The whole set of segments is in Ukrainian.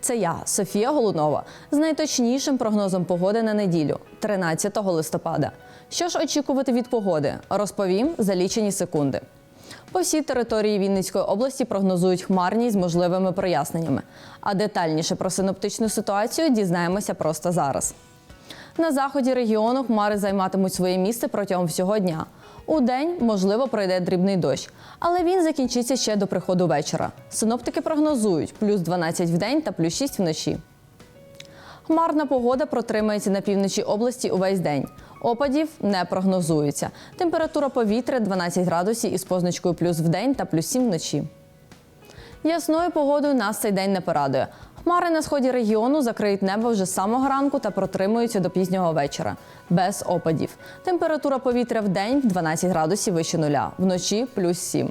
Це я, Софія Голунова, з найточнішим прогнозом погоди на неділю, 13 листопада. Що ж очікувати від погоди, розповім за лічені секунди. По всій території Вінницької області прогнозують хмарність з можливими проясненнями. А детальніше про синоптичну ситуацію дізнаємося просто зараз. На заході регіону хмари займатимуть своє місце протягом всього дня. У день, можливо, пройде дрібний дощ, але він закінчиться ще до приходу вечора. Синоптики прогнозують плюс 12 в день та плюс 6 вночі. Хмарна погода протримається на півночі області увесь день. Опадів не прогнозується. Температура повітря 12 градусів із позначкою плюс в день та плюс 7 вночі. Ясною погодою нас цей день не порадує. Хмари на сході регіону закриють небо вже з самого ранку та протримуються до пізнього вечора. Без опадів. Температура повітря в день 12 градусів вище нуля, вночі плюс 7.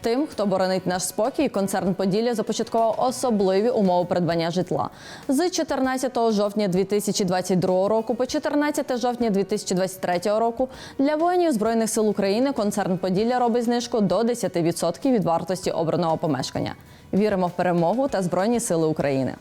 Тим, хто боронить наш спокій, концерн Поділля започаткував особливі умови придбання житла. З 14 жовтня 2022 року по 14 жовтня 2023 року для воїнів Збройних сил України концерн Поділля робить знижку до 10% від вартості обраного помешкання. Віримо в перемогу та Збройні Сили України.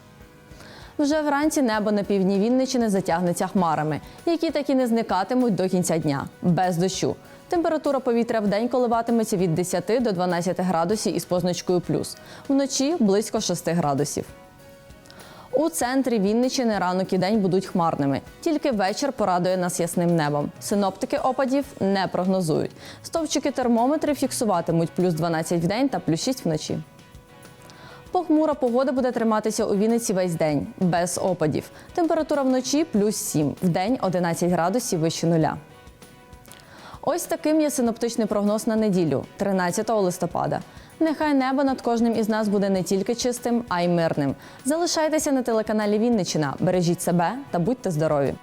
Вже вранці небо на півдні Вінничини затягнеться хмарами, які так і не зникатимуть до кінця дня, без дощу. Температура повітря в день коливатиметься від 10 до 12 градусів із позначкою плюс. Вночі близько 6 градусів. У центрі Вінничини ранок і день будуть хмарними. Тільки вечір порадує нас ясним небом. Синоптики опадів не прогнозують. Стовпчики термометрів фіксуватимуть плюс 12 в день та плюс 6 вночі. Похмура погода буде триматися у Вінниці весь день, без опадів. Температура вночі плюс 7, в день 11 градусів вище нуля. Ось таким є синоптичний прогноз на неділю, 13 листопада. Нехай небо над кожним із нас буде не тільки чистим, а й мирним. Залишайтеся на телеканалі Вінничина, бережіть себе та будьте здорові!